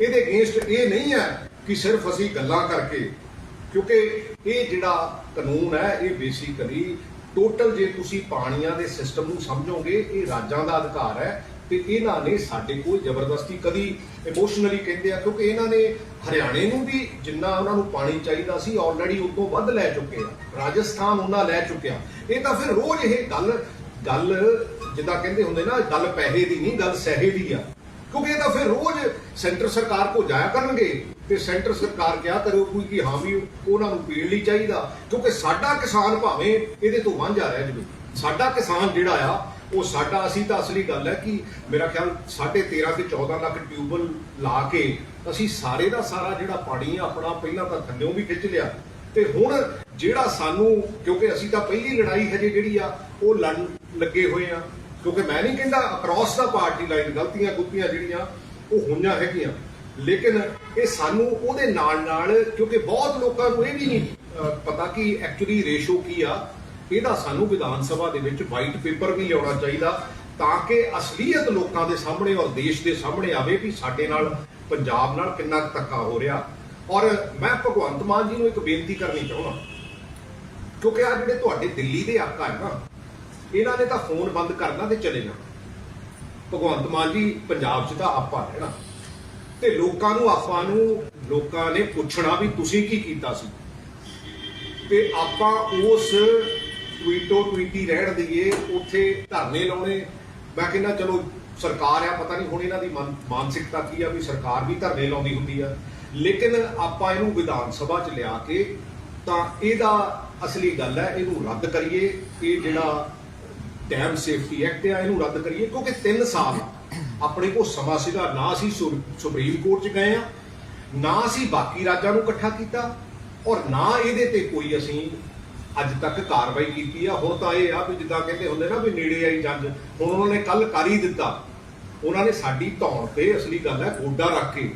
ਇਹਦੇ ਅਗੇਂਸਟ ਇਹ ਨਹੀਂ ਹੈ ਕਿ ਸਿਰਫ ਅਸੀਂ ਗੱਲਾਂ ਕਰਕੇ, ਕਿਉਂਕਿ ਇਹ ਜਿਹੜਾ ਕਾਨੂੰਨ ਹੈ, ਇਹ ਬੇਸਿਕਲੀ ਟੋਟਲ ਜੇ ਤੁਸੀਂ ਪਾਣੀਆਂ ਦੇ ਸਿਸਟਮ ਨੂੰ ਸਮਝੋਗੇ, ਇਹ ਰਾਜਾਂ ਦਾ ਅਧਿਕਾਰ ਹੈ। ਤੇ ਇਹਨਾਂ ਨੇ ਸਾਡੇ ਕੋਲ ਜ਼ਬਰਦਸਤੀ ਕਦੀ ਇਮੋਸ਼ਨਲੀ ਕਹਿੰਦੇ ਆ, ਕਿਉਂਕਿ ਇਹਨਾਂ ਨੇ ਹਰਿਆਣੇ ਨੂੰ ਵੀ ਜਿੰਨਾ ਉਹਨਾਂ ਨੂੰ ਪਾਣੀ ਚਾਹੀਦਾ ਸੀ ਆਲਰੇਡੀ ਉਸ ਵੱਧ ਲੈ ਚੁੱਕੇ ਆ। ਰਾਜਸਥਾਨ ਉਹਨਾਂ ਲੈ ਚੁੱਕਿਆ ਇਹ ਤਾਂ ਫਿਰ ਰੋਜ਼ ਇਹ ਗੱਲ ਗੱਲ ਜਿੱਦਾਂ ਕਹਿੰਦੇ ਹੁੰਦੇ ਨਾ, ਗੱਲ ਪੈਸੇ ਦੀ ਨਹੀਂ, ਗੱਲ ਸਹੇ ਦੀ ਆ। ਕਿਉਂਕਿ ਇਹ ਤਾਂ ਫਿਰ ਰੋਜ਼ ਸੈਂਟਰ ਸਰਕਾਰ ਕੋ ਜਾਇਆ ਕਰਨਗੇ। ਤੇ ਸੈਂਟਰ ਸਰਕਾਰ ਕਿਹਾ ਕਰੂ ਕੋਈ ਕਿ ਹਾਂ ਵੀ ਉਹਨਾਂ ਨੂੰ ਪੀਣ ਲਈ ਚਾਹੀਦਾ। ਕਿਉਂਕਿ ਸਾਡਾ ਕਿਸਾਨ ਭਾਵੇਂ ਇਹਦੇ ਤੋਂ ਵਾਂਝਾ ਰਹਿ ਜਾਵੇ। ਸਾਡਾ ਕਿਸਾਨ ਜਿਹੜਾ ਆ ਉਹ ਸਾਡਾ ਅਸੀਂ ਤਾਂ ਅਸਲੀ ਗੱਲ ਹੈ ਕਿ ਮੇਰਾ ਖਿਆਲ 13.5 ਤੇ 14 ਲੱਖ ਟਿਊਬਲ ਲਾ ਕੇ ਅਸੀਂ ਸਾਰੇ ਦਾ ਸਾਰਾ ਜਿਹੜਾ ਪਾਣੀ ਆ, ਆਪਣਾ ਪਹਿਲਾਂ ਤਾਂ ਥੱਲਿਓਂ ਵੀ ਖਿੱਚ ਲਿਆ। ਤੇ ਹੁਣ ਜਿਹੜਾ ਸਾਨੂੰ, ਕਿਉਂਕਿ ਅਸੀਂ ਤਾਂ ਪਹਿਲੀ ਲੜਾਈ ਹਜੇ ਜਿਹੜੀ ਆ, ਉਹ ਲੜਨ ਲੱਗੇ ਹੋਏ ਆ। ਕਿਉਂਕਿ ਮੈਂ ਨਹੀਂ ਕਹਿੰਦਾ ਅਕ੍ਰੋਸ ਦਾ ਪਾਰਟੀ ਲਾਈਨ ਗਲਤੀਆਂ ਗੁੱਤੀਆਂ ਜਿਹੜੀਆਂ, ਉਹ ਹੋਈਆਂ ਹੈਗੀਆਂ। ਲੇਕਿਨ ਇਹ ਸਾਨੂੰ ਉਹਦੇ ਨਾਲ ਨਾਲ ਕਿਉਂਕਿ ਬਹੁਤ ਲੋਕਾਂ ਨੂੰ ਇਹ ਵੀ ਨਹੀਂ ਪਤਾ ਕਿ ਐਕਚੁਅਲੀ ਰੇਸ਼ੋ ਕੀ ਆ ਇਹਦਾ ਸਾਨੂੰ ਵਿਧਾਨ ਸਭਾ ਦੇ ਵਿੱਚ ਵਾਈਟ ਪੇਪਰ ਵੀ ਲਿਆਉਣਾ ਚਾਹੀਦਾ ਤਾਂ ਕਿ ਅਸਲੀਅਤ ਲੋਕਾਂ ਦੇ ਸਾਹਮਣੇ ਔਰ ਦੇਸ਼ ਦੇ ਸਾਹਮਣੇ ਆਵੇ ਵੀ ਸਾਡੇ ਨਾਲ, ਪੰਜਾਬ ਨਾਲ ਕਿੰਨਾ ਕੁ ਧੱਕਾ ਹੋ ਰਿਹਾ। ਔਰ ਮੈਂ ਭਗਵੰਤ ਮਾਨ ਜੀ ਨੂੰ ਇੱਕ ਬੇਨਤੀ ਕਰਨੀ ਚਾਹੁੰਦਾ, ਕਿਉਂਕਿ ਆ ਜਿਹੜੇ ਤੁਹਾਡੇ ਦਿੱਲੀ ਦੇ ਆਕਾ ਹੈ ਨਾ, ਇਹਨਾਂ ਨੇ ਤਾਂ ਫੋਨ ਬੰਦ ਕਰਨਾ ਤੇ ਚਲੇ ਜਾਣਾ। ਭਗਵੰਤ ਮਾਨ ਜੀ, ਪੰਜਾਬ 'ਚ ਤਾਂ ਆਪਾਂ ਰਹਿਣਾ ਤੇ ਲੋਕਾਂ ਨੂੰ ਆਪਾਂ ਨੂੰ, ਲੋਕਾਂ ਨੇ ਪੁੱਛਣਾ ਵੀ ਤੁਸੀਂ ਕੀ ਕੀਤਾ ਸੀ? ਤੇ ਆਪਾਂ ਉਸ ਟਵੀਟੋ ਟਵੀਟੀ ਰਹਿਣ ਦਈਏ, ਉੱਥੇ ਧਰਨੇ ਲਾਉਣੇ। ਮੈਂ ਕਹਿੰਦਾ, ਚਲੋ, ਸਰਕਾਰ ਆ, ਪਤਾ ਨਹੀਂ ਹੁਣ ਇਹਨਾਂ ਦੀ ਮਾਨਸਿਕਤਾ ਕੀ ਆ, ਵੀ ਸਰਕਾਰ ਵੀ ਧਰਨੇ ਲਾਉਂਦੀ ਹੁੰਦੀ ਆ। ਲੇਕਿਨ ਆਪਾਂ ਇਹਨੂੰ ਵਿਧਾਨ ਸਭਾ 'ਚ ਲਿਆ ਕੇ, ਤਾਂ ਇਹਦਾ ਅਸਲੀ ਗੱਲ ਹੈ, ਇਹਨੂੰ ਰੱਦ ਕਰੀਏ। ਇਹ ਜਿਹੜਾ ਡੈਮ ਸੇਫਟੀ ਐਕਟ ਆ, ਇਹਨੂੰ ਰੱਦ ਕਰੀਏ, ਕਿਉਂਕਿ 3 ਸਾਲ ਆਪਣੇ ਕੋਲ ਸਮਾਂ ਸੀਗਾ। ਨਾ ਅਸੀਂ ਸੁ- ਸੁਪਰੀਮ ਕੋਰਟ 'ਚ ਗਏ ਆ, ਨਾ ਅਸੀਂ ਬਾਕੀ ਰਾਜਾਂ ਨੂੰ ਇਕੱਠਾ ਕੀਤਾ, ਔਰ ਨਾ ਇਹਦੇ ਤੇ ਕੋਈ ਅਸੀਂ ਅੱਜ ਤੱਕ ਕਾਰਵਾਈ ਕੀਤੀ ਆ। ਹੁਣ ਤਾਂ ਇਹ ਆ ਵੀ ਜਿੱਦਾਂ ਕਹਿੰਦੇ ਹੁੰਦੇ ਨਾ ਵੀ ਨੇੜੇ ਆਈ ਜੰਜ ਹੁਣ ਉਹਨਾਂ ਨੇ ਕੱਲ ਕਰ ਹੀ ਦਿੱਤਾ। ਉਹਨਾਂ ਨੇ ਸਾਡੀ ਧੌਣ ਤੇ ਅਸਲੀ ਗੱਲ ਹੈ ਗੋਡਾ ਰੱਖ ਕੇ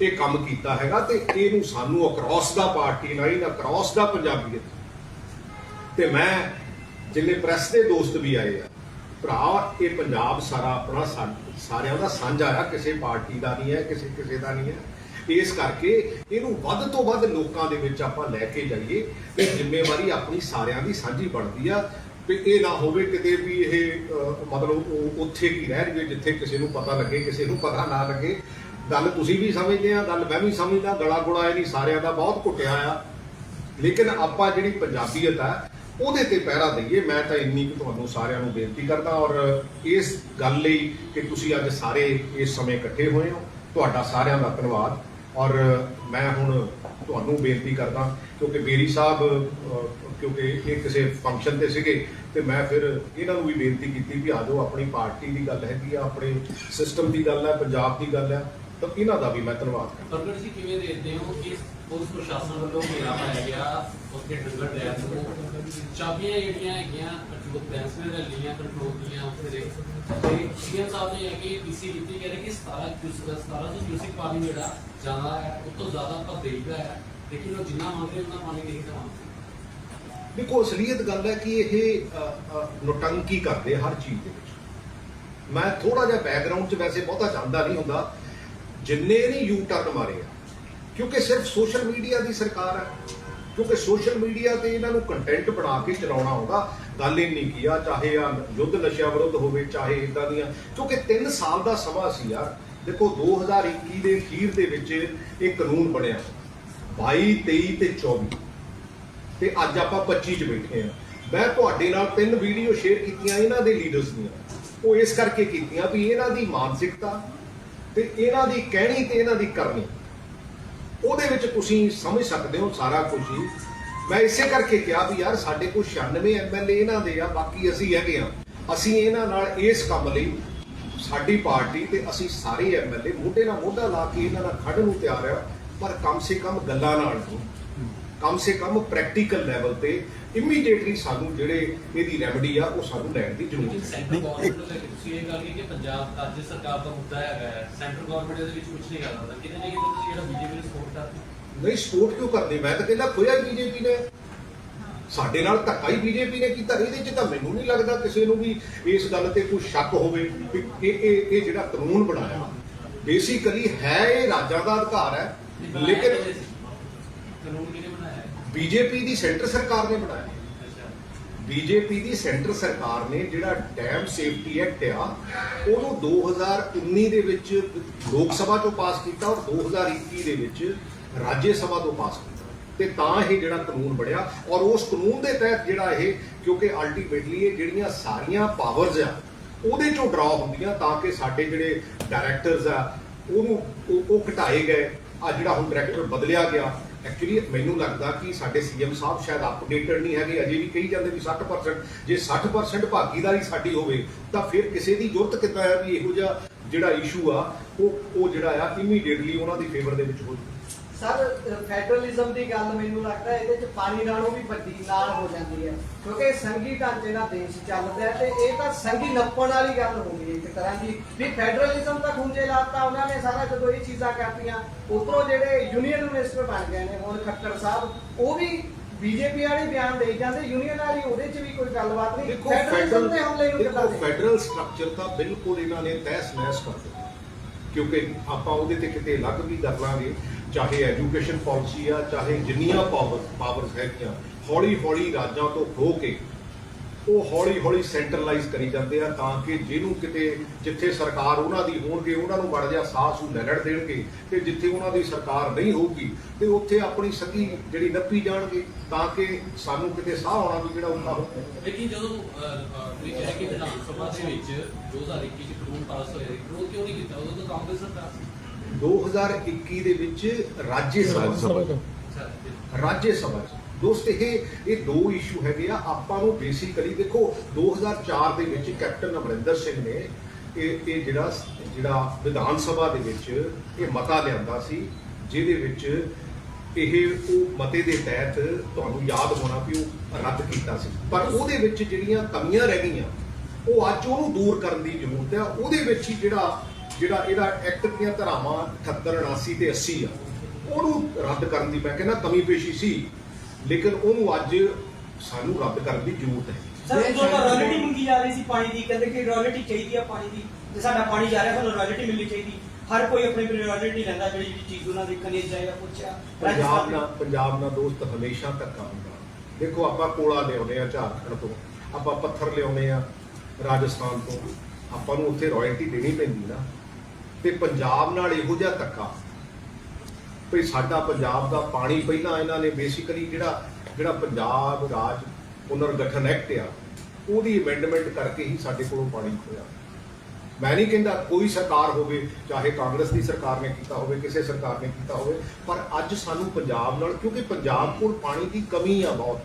ਇਹ ਕੰਮ ਕੀਤਾ ਹੈਗਾ ਤੇ ਇਹਨੂੰ ਸਾਨੂੰ ਅਕਰੋਸ ਦਾ ਪਾਰਟੀ ਲਾਈਨ ਅਕਰੋਸ ਦਾ ਪੰਜਾਬੀਅਤ ਤੇ ਮੈਂ ਜਿੰਨੇ ਪ੍ਰੈਸ ਦੇ ਦੋਸਤ ਵੀ ਆਏ ਆ, ਭਰਾ, ਇਹ ਪੰਜਾਬ ਸਾਰਾ ਆਪਣਾ ਸਾਰਿਆਂ ਦਾ ਸਾਂਝਾ ਆ ਕਿਸੇ ਪਾਰਟੀ ਦਾ ਨਹੀਂ ਹੈ, ਕਿਸੇ ਕਿਸੇ ਦਾ ਨਹੀਂ ਹੈ। ਇਸ ਕਰਕੇ ਇਹਨੂੰ ਵੱਧ ਤੋਂ ਵੱਧ ਲੋਕਾਂ ਦੇ ਵਿੱਚ ਆਪਾਂ ਲੈ ਕੇ ਜਾਈਏ। ਤੇ ਜ਼ਿੰਮੇਵਾਰੀ ਆਪਣੀ ਸਾਰਿਆਂ ਦੀ ਸਾਂਝੀ ਬਣਦੀ ਆ। ਵੀ ਇਹ ਨਾ ਹੋਵੇ ਕਿਤੇ ਵੀ ਇਹ ਮਤਲਬ ਉਹ ਉੱਥੇ ਕੀ ਰਹਿ ਜਾਵੇ, ਜਿੱਥੇ ਕਿਸੇ ਨੂੰ ਪਤਾ ਲੱਗੇ, ਕਿਸੇ ਨੂੰ ਪਤਾ ਨਾ ਲੱਗੇ। ਗੱਲ ਤੁਸੀਂ ਵੀ ਸਮਝਦੇ ਆ, ਗੱਲ ਮੈਂ ਵੀ ਸਮਝਦਾ ਗਲਾ ਗੁਲਾ ਇਹ ਨਹੀਂ, ਸਾਰਿਆਂ ਦਾ ਬਹੁਤ ਘੁੱਟਿਆ ਆ। ਲੇਕਿਨ ਆਪਾਂ ਜਿਹੜੀ ਪੰਜਾਬੀਅਤ ਆ, ਉਹਦੇ ਤੇ ਪਹਿਰਾ ਦਈਏ। ਮੈਂ ਤਾਂ ਇੰਨੀ ਕੁ ਤੁਹਾਨੂੰ ਸਾਰਿਆਂ ਨੂੰ ਬੇਨਤੀ ਕਰਦਾ ਔਰ ਇਸ ਗੱਲ ਲਈ ਕਿ ਤੁਸੀਂ ਅੱਜ ਸਾਰੇ ਇਸ ਸਮੇਂ ਇਕੱਠੇ ਹੋਏ ਹੋ। ਤੁਹਾਡਾ ਸਾਰਿਆਂ ਦਾ ਧੰਨਵਾਦ। ਔਰ ਮੈਂ ਹੁਣ ਤੁਹਾਨੂੰ ਬੇਨਤੀ ਕਰਦਾ, ਕਿਉਂਕਿ ਬੇਰੀ ਸਾਹਿਬ ਕਿਉਂਕਿ ਇਹ ਕਿਸੇ ਫੰਕਸ਼ਨ ਤੇ ਸੀਗੇ, ਤੇ ਮੈਂ ਫਿਰ ਇਹਨਾਂ ਨੂੰ ਵੀ ਬੇਨਤੀ ਕੀਤੀ ਵੀ ਆਜੋ ਆਪਣੀ ਪਾਰਟੀ ਦੀ ਗੱਲ ਹੈਗੀ ਆ, ਆਪਣੇ ਸਿਸਟਮ ਦੀ ਗੱਲ ਹੈ ਪੰਜਾਬ ਦੀ ਗੱਲ ਹੈ ਤਾਂ ਇਹਨਾਂ ਦਾ ਵੀ ਮੈਂ ਧੰਨਵਾਦ ਕਰਦਾ। ਪ੍ਰਗਟ ਜੀ, ਕਿਵੇਂ ਦੇਖਦੇ ਹੋ ਕਿ ਪੁਲਿਸ ਪ੍ਰਸ਼ਾਸਨ ਵੱਲੋਂ ਮੇਰਾ ਪਾਇਆ ਗਿਆ, ਉੱਥੇ ਡੰਗਰ ਡੈਮ ਨੂੰ? ਚਾਬੀਆਂ ਜਿਹੜੀਆਂ ਹੈਗੀਆਂ ਜੋ ਫੈਸਲੇ ਦੇ ਕੰਟਰੋਲ ਦੀਆਂ ਉੱਥੇ ਤੇ ਸੀਐਮ ਸਾਹਿਬ ਨੇ ਕਿ ਡੀਸੀ ਕੀਤੀ ਕਹਿ ਰਹੇ ਕਿ 17 ਕਿਊਸਕ 1700 ਕਿਊਸਕ ਪਾਣੀ ਜਿਹੜਾ ਜ਼ਿਆਦਾ ਹੈ ਉਸ ਤੋਂ ਜ਼ਿਆਦਾ ਆਪਾਂ ਦੇਈਦਾ ਹੈ। ਲੇਕਿਨ ਉਹ ਜਿੰਨਾ ਮੰਗਦੇ ਉਹਨਾਂ ਪਾਣੀ ਨਹੀਂ ਕਰਾਉਂਦੇ ਦੇਖੋ, ਅਸਲੀਅਤ ਗੱਲ ਹੈ ਕਿ ਇਹ ਨੋਟੰਕੀ ਕਰਦੇ ਹਰ ਚੀਜ਼ ਦੇ ਵਿੱਚ। ਮੈਂ ਥੋੜਾ ਜਿਹਾ ਬੈਕਗ੍ਰਾਉਂਡ 'ਚ ਵੈਸੇ ਬਹੁਤਾ ਜਾਣਦਾ ਨਹੀਂ ਹੁੰਦਾ। ਜਿੰਨੇ ਨੇ ਯੂ ਟਰਨ ਮਾਰੇ ਆ, ਕਿਉਂਕਿ ਸਿਰਫ ਸੋਸ਼ਲ ਮੀਡੀਆ ਦੀ ਸਰਕਾਰ ਹੈ। ਕਿਉਂਕਿ ਸੋਸ਼ਲ ਮੀਡੀਆ ਤੇ ਇਹਨਾਂ ਨੂੰ ਕੰਟੈਂਟ ਬਣਾ ਕੇ ਚਲਾਉਣਾ ਹੁੰਦਾ ਗੱਲ ਇਹ ਨਹੀਂ ਕੀ ਚਾਹੇ ਆ ਯੁੱਧ ਨਸ਼ਿਆਂ ਵਿਰੁੱਧ ਹੋਵੇ, ਚਾਹੇ ਇਦਾਂ ਦੀਆਂ। ਕਿਉਂਕਿ 3 ਸਾਲ ਦਾ ਸਮਾਂ ਸੀ ਯਾਰ। ਦੇਖੋ 2021 ਦੇ ਅਖੀਰ ਦੇ ਵਿੱਚ ਇਹ ਕਾਨੂੰਨ ਬਣਿਆ। 22 23 ਤੇ 24 ਤੇ ਅੱਜ ਆਪਾਂ 25 ਚ ਬੈਠੇ ਆ ਮੈਂ ਤੁਹਾਡੇ ਨਾਲ ਤਿੰਨ ਵੀਡੀਓ ਸ਼ੇਅਰ ਕੀਤੀਆਂ ਇਹਨਾਂ ਦੇ ਲੀਡਰਸ ਦੀਆਂ। ਉਹ ਇਸ ਕਰਕੇ ਕੀਤੀਆਂ ਵੀ ਇਹਨਾਂ ਦੀ ਮਾਨਸਿਕਤਾ ਤੇ ਇਹਨਾਂ ਦੀ ਕਹਿਣੀ ਤੇ ਇਹਨਾਂ ਦੀ ਕਰਨੀ। ਉਹਦੇ ਵਿੱਚ ਤੁਸੀਂ ਸਮਝ ਸਕਦੇ ਹੋ ਸਾਰਾ ਕੁਝ ਹੀ। ਮੈਂ ਇਸੇ ਕਰਕੇ ਕਿਹਾ ਵੀ ਯਾਰ ਸਾਡੇ ਕੋਲ 96 ਐਮਐਲਏ ਇਹਨਾਂ ਦੇ ਆ, ਬਾਕੀ ਅਸੀਂ ਹੈਗੇ ਆ। ਅਸੀਂ ਇਹਨਾਂ ਨਾਲ ਇਸ ਕੰਮ ਲਈ ਸਾਡੀ ਪਾਰਟੀ ਤੇ ਅਸੀਂ ਸਾਰੇ ਐਮਐਲਏ ਮੋਢੇ ਨਾਲ ਮੋਢਾ ਲਾ ਕੇ ਇਹਨਾਂ ਨਾਲ ਖੜਨ ਨੂੰ ਤਿਆਰ ਆ, ਪਰ ਕਮ ਸੇ ਕਮ ਗੱਲਾਂ ਨਾਲ ਕਮ ਸੇ ਕਮ ਪ੍ਰੈਕਟੀਕਲ ਲੈਵਲ ਤੇ ਇਮੀਡੀਏਟਲੀ ਸਾਨੂੰ ਜਿਹੜੇ ਇਹਦੀ ਰੈਮਡੀ ਆ, ਉਹ ਸਾਨੂੰ ਲੈਣ ਦੀ ਜ਼ਰੂਰਤ ਹੈ। ਤੁਸੀਂ ਇਹ ਗੱਲ ਕਿ ਪੰਜਾਬ ਦਾ ਸਰਕਾਰ ਦਾ ਮੁੱਦਾ ਹੈਗਾ ਸੈਂਟਰ ਗਵਰਨਮੈਂਟ ਇਹਦੇ ਵਿੱਚ ਕੁਝ ਨਹੀਂ ਕਰ ਸਕਦਾ ਕਿਤੇ ਨਾ ਕਿਤੇ ਤੁਸੀਂ ਜਿਹੜਾ ਬੀਜੇਪੀ ਨੂੰ ਸਪੋਰਟ ਕਰਦੇ ਨਹੀਂ ਸਪੋਰਟ ਕਿਉਂ ਕਰਦੇ ਮੈਂ ਤਾਂ ਕਹਿੰਦਾ ਖੋਇਆ ਬੀਜੇਪੀ ਨੇ। ਸਾਡੇ ਨਾਲ ਧੱਕਾ ਹੀ ਬੀਜੇਪੀ ਨੇ ਕੀਤਾ। ਇਹਦੇ 'ਚ ਤਾਂ ਮੈਨੂੰ ਨਹੀਂ ਲੱਗਦਾ ਕਿਸੇ ਨੂੰ ਵੀ ਇਸ ਗੱਲ ਤੇ ਕੋਈ ਸ਼ੱਕ ਹੋਵੇ ਵੀ ਇਹ ਇਹ ਇਹ ਜਿਹੜਾ ਕਾਨੂੰਨ ਬਣਾਇਆ। ਬੇਸਿਕਲੀ ਹੈ ਇਹ ਰਾਜਾਂ ਦਾ ਅਧਿਕਾਰ ਹੈ ਲੇਕਿਨ ਕਾਨੂੰਨ ਕਿਹਨੇ ਬਣਾਇਆ? ਹੈ ਬੀਜੇਪੀ ਦੀ ਸੈਂਟਰ ਸਰਕਾਰ ਨੇ ਬਣਾਇਆ। ਬੀਜੇਪੀ ਦੀ ਸੈਂਟਰ ਸਰਕਾਰ ਨੇ ਜਿਹੜਾ ਡੈਮ ਸੇਫਟੀ ਐਕਟ ਆ ਉਹਨੂੰ 2019 ਦੇ ਵਿੱਚ ਲੋਕ ਸਭਾ ਤੋਂ ਪਾਸ ਕੀਤਾ ਔਰ 2021 ਦੇ ਵਿੱਚ ਰਾਜ ਸਭਾ ਤੋਂ ਪਾਸ ਕੀਤਾ। ਤੇ ਤਾਂ ਇਹ ਜਿਹੜਾ ਕਾਨੂੰਨ ਬਣਿਆ ਔਰ ਉਸ ਕਾਨੂੰਨ ਦੇ ਤਹਿਤ ਜਿਹੜਾ ਇਹ, ਕਿਉਂਕਿ ਅਲਟੀਮੇਟਲੀ ਇਹ ਜਿਹੜੀਆਂ ਸਾਰੀਆਂ ਪਾਵਰਸ ਆ, ਉਹਦੇ ਚੋਂ ਡਰਾ ਹੁੰਦੀਆਂ ਤਾਂ ਕਿ ਸਾਡੇ ਜਿਹੜੇ ਡਾਇਰੈਕਟਰਸ ਆ, ਉਹਨੂੰ ਉਹ- ਉਹ ਘਟਾਏ ਗਏ। ਆ ਜਿਹੜਾ ਹੁਣ ਡਾਇਰੈਕਟਰ ਬਦਲਿਆ ਗਿਆ ਐਕਚੁਅਲੀ ਮੈਨੂੰ ਲੱਗਦਾ ਕਿ ਸਾਡੇ ਸੀਐਮ ਸਾਹਿਬ ਸ਼ਾਇਦ ਅਪਡੇਟਡ ਨਹੀਂ ਹੈਗੇ, ਅਜੇ ਵੀ ਕਹੀ ਜਾਂਦੇ ਵੀ 60% ਜੇ 60% ਭਾਗੀਦਾਰੀ ਸਾਡੀ ਹੋਵੇ, ਤਾਂ ਫਿਰ ਕਿਸੇ ਦੀ ਜ਼ਰੂਰਤ ਕਿੱਦਾਂ ਹੈ ਵੀ ਇਹੋ ਜਿਹਾ ਜਿਹੜਾ ਇਸ਼ੂ ਆ, ਉਹ ਉਹ ਜਿਹੜਾ ਆ ਇਮੀਡੀਏਟਲੀ ਉਹਨਾਂ ਦੀ ਫੇਵਰ ਦੇ ਵਿੱਚ ਹੋ ਜਾਵੇ। ਸਰ ਫੈਡਰਲਿਜ਼ਮ ਦੀ ਗੱਲ ਮੈਨੂੰ ਲੱਗਦਾ ਇਹਦੇ ਚ ਪਾਣੀ ਨਾਲੋਂ ਵੀ ਵੱਡੀ ਨਾਲ ਹੋ ਜਾਂਦੀ ਹੈ ਕਿਉਂਕਿ ਸੰਘੀ ਢਾਂਚੇ ਨਾਲ ਦੇਸ਼ ਚੱਲਦਾ ਤੇ ਇਹ ਤਾਂ ਸੰਘੀ ਨੱਪਣ ਵਾਲੀ ਗੱਲ ਹੋ ਗਈ ਇੱਕ ਤਰ੍ਹਾਂ ਦੀ। ਵੀ ਫੈਡਰਲਿਜ਼ਮ ਤਾਂ ਖੁੰਝੇ ਲਾਤਾ ਉਹਨਾਂ ਨੇ ਸਾਰਾ ਜਦੋਂ ਇਹ ਚੀਜ਼ਾਂ ਕਰਤੀਆਂ ਉਪਰੋਂ ਜਿਹੜੇ ਯੂਨੀਅਨ ਮਿਨਿਸਟਰ ਬਣ ਗਏ ਨੇ ਹੁਣ ਖੱਟਰ ਸਾਹਿਬ ਉਹ ਵੀ ਬੀਜੇਪੀ ਵਾਲੇ ਬਿਆਨ ਦੇਈ ਜਾਂਦੇ ਯੂਨੀਅਨ ਵਾਲੀ ਉਹਦੇ ਚ ਵੀ ਕੋਈ ਗੱਲਬਾਤ ਨਹੀਂ। ਫੈਡਰਲਿਜ਼ਮ ਫੈਡਰਲ ਦੇ ਹਮਲੇ ਨੂੰ ਕਿੱਦਾਂ ਦੇਖੋ ਫੈਡਰਲ ਸਟਰਕਚਰ ਤਾਂ ਬਿਲਕੁਲ ਇਹਨਾਂ ਨੇ ਤਹਿਸ ਨਹਿਸ ਕਰ ਦਿੱਤਾ ਕਿਉਂਕਿ ਆਪਾਂ ਉਹਦੇ ਤੇ ਕਿਤੇ ਅਲੱਗ ਵੀ ਕਰ ਲਾਂਗੇ। ਚਾਹੇ ਐਜੂਕੇਸ਼ਨ ਪਾਲਿਸੀ ਆ, ਚਾਹੇ ਜਿੰਨੀਆਂ ਪਾਵਰ ਪਾਵਰਸ ਹੈਗੀਆਂ ਹੌਲੀ ਹੌਲੀ ਰਾਜਾਂ ਤੋਂ ਖੋ ਕੇ ਉਹ ਹੌਲੀ ਹੌਲੀ ਸੈਂਟਰਲਾਈਜ਼ ਕਰੀ ਜਾਂਦੇ ਆ ਤਾਂ ਕਿ ਜਿਹਨੂੰ ਕਿਤੇ ਜਿੱਥੇ ਸਰਕਾਰ ਉਹਨਾਂ ਦੀ ਹੋਣਗੇ, ਉਹਨਾਂ ਨੂੰ ਬੜ ਜਾ ਸਾਹ ਸੂ ਲੈਣ ਦੇਣਗੇ ਤੇ ਜਿੱਥੇ ਉਹਨਾਂ ਦੀ ਸਰਕਾਰ ਨਹੀਂ ਹੋਊਗੀ ਤੇ ਉੱਥੇ ਆਪਣੀ ਸਕੀ ਜਿਹੜੀ ਨੱਪੀ ਜਾਣਗੇ ਤਾਂ ਕਿ ਸਾਨੂੰ ਕਿਤੇ ਸਾਹ ਆਉਣਾ ਵੀ ਜਿਹੜਾ ਔਖਾ ਹੋਵੇ ਲੇਕਿਨ ਜਦੋਂ ਤੁਸੀਂ ਕਿਹਾ ਕਿ ਵਿਧਾਨ ਸਭਾ ਦੇ ਵਿੱਚ 2021 ਚ ਕਾਨੂੰਨ ਪਾਸ ਹੋਇਆ ਉਹ ਕਿਉਂ ਨਹੀਂ ਕੀਤਾ? ਉਦੋਂ ਤਾਂ ਕਾਂਗਰਸ ਸਰਕਾਰ ਸੀ। 2021 ਦੇ ਵਿੱਚ ਰਾਜ ਸਭਾ ਰਾਜ ਸਭਾ ਦੋਸਤ ਇਹ ਇਹ ਦੋ ਇਸ਼ੂ ਹੈਗੇ ਆ। ਆਪਾਂ ਨੂੰ ਬੇਸਿਕਲੀ ਦੇਖੋ 2004 ਦੇ ਵਿੱਚ ਕੈਪਟਨ ਅਮਰਿੰਦਰ ਸਿੰਘ ਨੇ ਇਹ ਇਹ ਜਿਹੜਾ ਜਿਹੜਾ ਵਿਧਾਨ ਸਭਾ ਦੇ ਵਿੱਚ ਇਹ ਮਤਾ ਲਿਆਂਦਾ ਸੀ ਜਿਹਦੇ ਵਿੱਚ ਇਹ ਉਹ ਮਤੇ ਦੇ ਤਹਿਤ ਤੁਹਾਨੂੰ ਯਾਦ ਹੋਣਾ ਵੀ ਉਹ ਰੱਦ ਕੀਤਾ ਸੀ। ਪਰ ਉਹਦੇ ਵਿੱਚ ਜਿਹੜੀਆਂ ਕਮੀਆਂ ਰਹਿ ਗਈਆਂ ਉਹ ਅੱਜ ਉਹਨੂੰ ਦੂਰ ਕਰਨ ਦੀ ਜ਼ਰੂਰਤ ਹੈ। ਉਹਦੇ ਵਿੱਚ ਹੀ ਜਿਹੜਾ ਜਿਹੜਾ ਇਹਦਾ ਐਕਟ ਦੀਆਂ ਧਾਰਾਵਾਂ 78 79 ਤੇ 80 ਆ ਉਹਨੂੰ ਰੱਦ ਕਰਨ ਦੀ ਮੈਂ ਕਹਿੰਦਾ ਕਮੀ ਪੇਸ਼ੀ ਸੀ ਲੇਕਿਨ ਉਹਨੂੰ ਅੱਜ ਸਾਨੂੰ ਰੱਦ ਕਰਨ ਦੀ ਜ਼ਰੂਰਤ ਹੈ। ਸਰ ਉਦੋਂ ਤਾਂ ਰਾਇਲਟੀ ਮੰਗੀ ਜਾ ਰਹੀ ਸੀ ਪਾਣੀ ਦੀ ਕਹਿੰਦੇ ਕਿ ਰਾਇਲਟੀ ਚਾਹੀਦੀ ਆ ਪਾਣੀ ਦੀ ਤੇ ਸਾਡਾ ਪਾਣੀ ਜਾ ਰਿਹਾ ਸਾਨੂੰ ਰਾਇਲਟੀ ਮਿਲਣੀ ਚਾਹੀਦੀ। ਹਰ ਕੋਈ ਆਪਣੀ ਆਪਣੀ ਰਾਇਲਟੀ ਲੈਂਦਾ ਜਿਹੜੀ ਜਿਹੜੀ ਚੀਜ਼ ਉਹਨਾਂ ਦੀ ਖਣਿਜ ਜਾਏਗਾ ਪੁੱਛਿਆ। ਪੰਜਾਬ ਨਾਲ ਪੰਜਾਬ ਨਾਲ ਦੋਸਤ ਹਮੇਸ਼ਾ ਧੱਕਾ ਹੁੰਦਾ। ਦੇਖੋ ਆਪਾਂ ਕੋਲਾ ਲਿਆਉਨੇ ਆ ਝਾਰਖੰਡ ਤੋਂ ਆਪਾਂ ਪੱਥਰ ਲਿਆਉਨੇ ਆ ਰਾਜਸਥਾਨ ਤੋਂ। ਆਪਾਂ ਨੂੰ ਉੱਥੇ ਰਾਇਲਟੀ ਦੇਣੀ ਪੈਂਦੀ ਨਾ। ਤੇ ਪੰਜਾਬ ਨਾਲ ਇਹੋ ਜਿਹਾ ਧੱਕਾ। ਵੀ ਸਾਡਾ ਪੰਜਾਬ ਦਾ ਪਾਣੀ ਪਹਿਲਾਂ ਇਹਨਾਂ ਨੇ ਬੇਸਿਕਲੀ ਜਿਹੜਾ ਜਿਹੜਾ ਪੰਜਾਬ ਰਾਜ ਪੁਨਰਗਠਨ ਐਕਟ ਆ, ਉਹਦੀ ਅਮੈਂਡਮੈਂਟ ਕਰਕੇ ਹੀ ਸਾਡੇ ਕੋਲੋਂ ਪਾਣੀ ਖੋਇਆ ਮੈਂ ਨਹੀਂ ਕਹਿੰਦਾ ਕੋਈ ਸਰਕਾਰ ਹੋਵੇ, ਚਾਹੇ ਕਾਂਗਰਸ ਦੀ ਸਰਕਾਰ ਨੇ ਕੀਤਾ ਹੋਵੇ, ਕਿਸੇ ਸਰਕਾਰ ਨੇ ਕੀਤਾ ਹੋਵੇ, ਪਰ ਅੱਜ ਸਾਨੂੰ ਪੰਜਾਬ ਨਾਲ ਕਿਉਂਕਿ ਪੰਜਾਬ ਕੋਲ ਪਾਣੀ ਦੀ ਕਮੀ ਆ ਬਹੁਤ।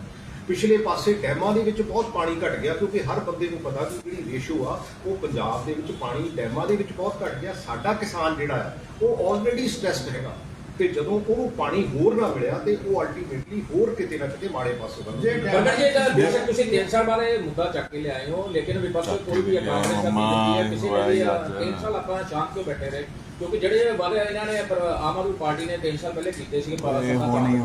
ਪਿਛਲੇ ਪਾਸੇ ਡੈਮਾਂ ਦੇ ਵਿੱਚ ਬਹੁਤ ਪਾਣੀ ਘਟ ਗਿਆ ਕਿਉਂਕਿ ਹਰ ਬੰਦੇ ਨੂੰ ਪਤਾ ਕਿ ਜਿਹੜੀ ਰੇਸ਼ੋ ਆ ਉਹ ਪੰਜਾਬ ਦੇ ਵਿੱਚ ਪਾਣੀ ਡੈਮਾਂ ਦੇ ਵਿੱਚ ਬਹੁਤ ਘਟ ਗਿਆ। ਸਾਡਾ ਕਿਸਾਨ ਜਿਹੜਾ ਹੈ ਉਹ ਆਲਰੇਡੀ ਸਟ੍ਰੈਸਡ ਹੈਗਾ ਤੇ ਜਦੋਂ ਉਹਨੂੰ ਪਾਣੀ ਹੋਰ ਨਾ ਮਿਲਿਆ ਤੇ ਉਹ ਅਲਟੀਮੇਟਲੀ ਹੋਰ ਕਿਤੇ ਨਾ ਕਿਤੇ ਮਾੜੇ ਪਾਸੇ ਵੱਲ ਬੰਦਰ ਜੀ ਦਾ ਬੇਸ਼ੱਕ ਤੁਸੀਂ ਤਿੰਨ ਸਾਲ ਬਾਰੇ ਮੁੱਦਾ ਚੱਕ ਕੇ ਲਿਆਏ ਹੋ ਲੇਕਿਨ ਵਿਪਕਸ਼ ਕੋਈ ਵੀ ਕਾਂਗਰਸ ਦਾ ਕੀਤੀ ਹੈ ਕਿਸੇ ਨੇ ਵੀ ਆ, ਤਿੰਨ ਸਾਲ ਆਪਾਂ ਸ਼ਾਂਤ ਕਿਉਂ ਬੈਠੇ ਰਹੇ? ਕਿਉਂਕਿ ਜਿਹੜੇ ਵਾਅਦੇ ਇਹਨਾਂ ਨੇ ਪਰ ਆਮ ਆਦਮੀ ਪਾਰਟੀ ਨੇ ਤਿੰਨ ਸਾਲ ਪਹਿਲੇ ਕੀਤੇ ਸੀ ਭਾਰਤ ਸਰਕਾਰ ਨਹੀਂ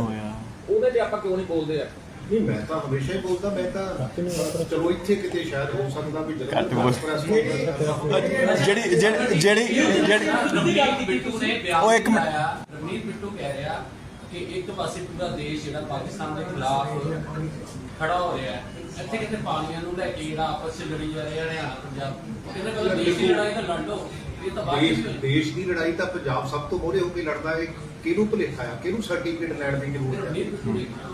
ਉਹਦੇ ਤੇ ਆਪਾਂ ਕਿਉਂ ਨਹੀਂ ਬੋਲਦੇ ਆ? ਨਹੀਂ ਮੈਂ ਤਾਂ ਹਮੇਸ਼ਾ ਹੀ ਬੋਲਦਾ ਮੈਂ ਤਾਂ ਚਲੋ ਇੱਥੇ ਕਿਤੇ ਸ਼ਾਇਦ ਹੋ ਸਕਦਾ ਵੀ ਘੱਟ ਜਦੋਂ ਜਿਹੜੀ ਜਿਹੜੀ ਜਿਹੜੀ ਜਿਹੜੀ ਉਹ ਇੱਕ ਮਿੰਟ। ਰਵਨੀਤ ਬਿੱਟੂ ਕਹਿ ਰਿਹਾ ਕਿ ਇੱਕ ਪਾਸੇ ਪੂਰਾ ਦੇਸ਼ ਜਿਹੜਾ ਪਾਕਿਸਤਾਨ ਦੇ ਖਿਲਾਫ ਖੜਾ ਹੋ ਰਿਹਾ ਹੈ। ਇੱਥੇ ਕਿਤੇ ਪਾਣੀਆਂ ਨੂੰ ਲੈ ਕੇ ਜਿਹੜਾ ਆਪਸ ਚ ਲੜੀ ਜਾ ਰਿਹਾ ਹਰਿਆਣਾ ਪੰਜਾਬ। ਕਹਿੰਦਾ ਪਹਿਲਾਂ ਦੇਸ਼ ਦੀ ਲੜਾਈ ਤਾਂ ਲੜ ਲਓ। ਇਹ ਤਾਂ ਬਾਅਦ ਦੇਸ਼ ਦੀ ਲੜਾਈ ਤਾਂ ਪੰਜਾਬ ਸਭ ਤੋਂ ਮੋਹਰੇ ਹੋ ਕੇ ਲੜਦਾ ਹੈ। ਕਿਹਨੂੰ ਭੁਲੇਖਾ ਆ? ਕਿਹਨੂੰ ਸਰਟੀਫਿਕੇਟ ਲੈਣ ਦੀ ਜ਼ਰੂਰਤ ਹੈ।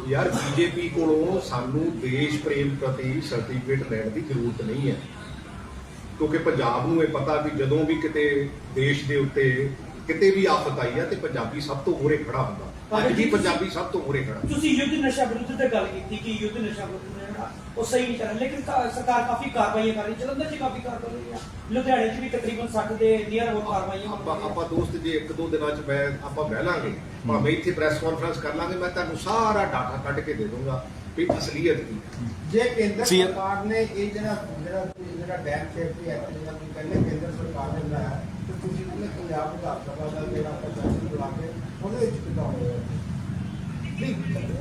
ਯਾਰ ਬੀਜੇਪੀ ਕੋਲੋਂ ਸਾਨੂੰ ਦੇਸ਼ ਪ੍ਰੇਮ ਪ੍ਰਤੀ ਸਰਟੀਫਿਕੇਟ ਲੈਣ ਦੀ ਜ਼ਰੂਰਤ ਨਹੀਂ ਹੈ। ਕਿਉਂਕਿ ਪੰਜਾਬ ਨੂੰ ਇਹ ਪਤਾ ਵੀ ਜਦੋਂ ਵੀ ਕਿਤੇ ਦੇਸ਼ ਦੇ ਉੱਤੇ ਕਿਤੇ ਵੀ ਆਫਤ ਆਈ ਹੈ ਤੇ ਪੰਜਾਬੀ ਸਭ ਤੋਂ ਮੋਹਰੇ ਖੜਾ ਹੁੰਦਾ। ਅੱਜ ਵੀ ਪੰਜਾਬੀ ਸਭ ਤੋਂ ਮੋਹਰੇ ਖੜਾ। ਤੁਸੀਂ ਯੁੱਧ ਨਸ਼ਾ ਵਿਰੁੱਧ ਤੇ ਗੱਲ ਕੀਤੀ ਕਿ ਯੁੱਧ ਨਸ਼ਾ ਵਿਰੁੱਧ ਜਿਹੜਾ ਉਹ ਸਹੀ ਨਹੀਂ ਕਰ ਰਿਹਾ ਲੇਕਿਨ ਕਾ- ਸਰਕਾਰ ਕਾਫੀ ਕਾਰਵਾਈਆਂ ਕਰ ਰਹੀ ਹੈ ਜਲੰਧਰ 'ਚ ਕਾਫੀ ਕਾਰਵਾਈ ਲੁਧਿਆਣੇ 'ਚ ਵੀ ਤਕਰੀਬਨ 60 ਦੇ ਨੀਅਰ ਹੋਰ ਕਾਰਵਾਈਆਂ ਹੋ ਆਪਾਂ ਰਹੀਆਂ ਆਪਾਂ ਦੋਸਤ ਜੇ ਇੱਕ ਦੋ ਦਿਨਾਂ ਚ ਮੈਂ ਆਪਾਂ ਬਹਿ ਲਾਂਗੇ ਭਾਵੇਂ ਇੱਥੇ ਪ੍ਰੈਸ ਕਾਨਫਰੰਸ ਕਰ ਲਾਂਗੇ ਮੈਂ ਤੁਹਾਨੂੰ ਸਾਰਾ ਡਾਟਾ ਕੱਢ ਕੇ ਦੇ ਦੂੰਗਾ ਵੀ ਅਸਲੀਅਤ ਕੀ ਹੈ। ਜੇ ਕੇਂਦਰ ਸੀ- ਸਰਕਾਰ ਨੇ ਇਹ ਜਿਹੜਾ ਜਿਹੜਾ ਜਿਹੜਾ ਡੈਮ ਸੇਫਟੀ ਐਕਟ ਜਿਹੜਾ ਤੁਸੀਂ ਕਹਿੰਦੇ ਕੇਂਦਰ ਸਰਕਾਰ ਨੇ ਬਣਾਇਆ ਤੇ ਤੁਸੀਂ ਕਹਿੰਦੇ ਪੰਜਾਬ ਵਿਧਾਨ ਸਭਾ ਦਾ ਜਿਹੜਾ ਕੇ ਉਹਦੇ ਵਿੱਚ ਕਿੱਦਾਂ ਹੋਇਆ ਨਹੀਂ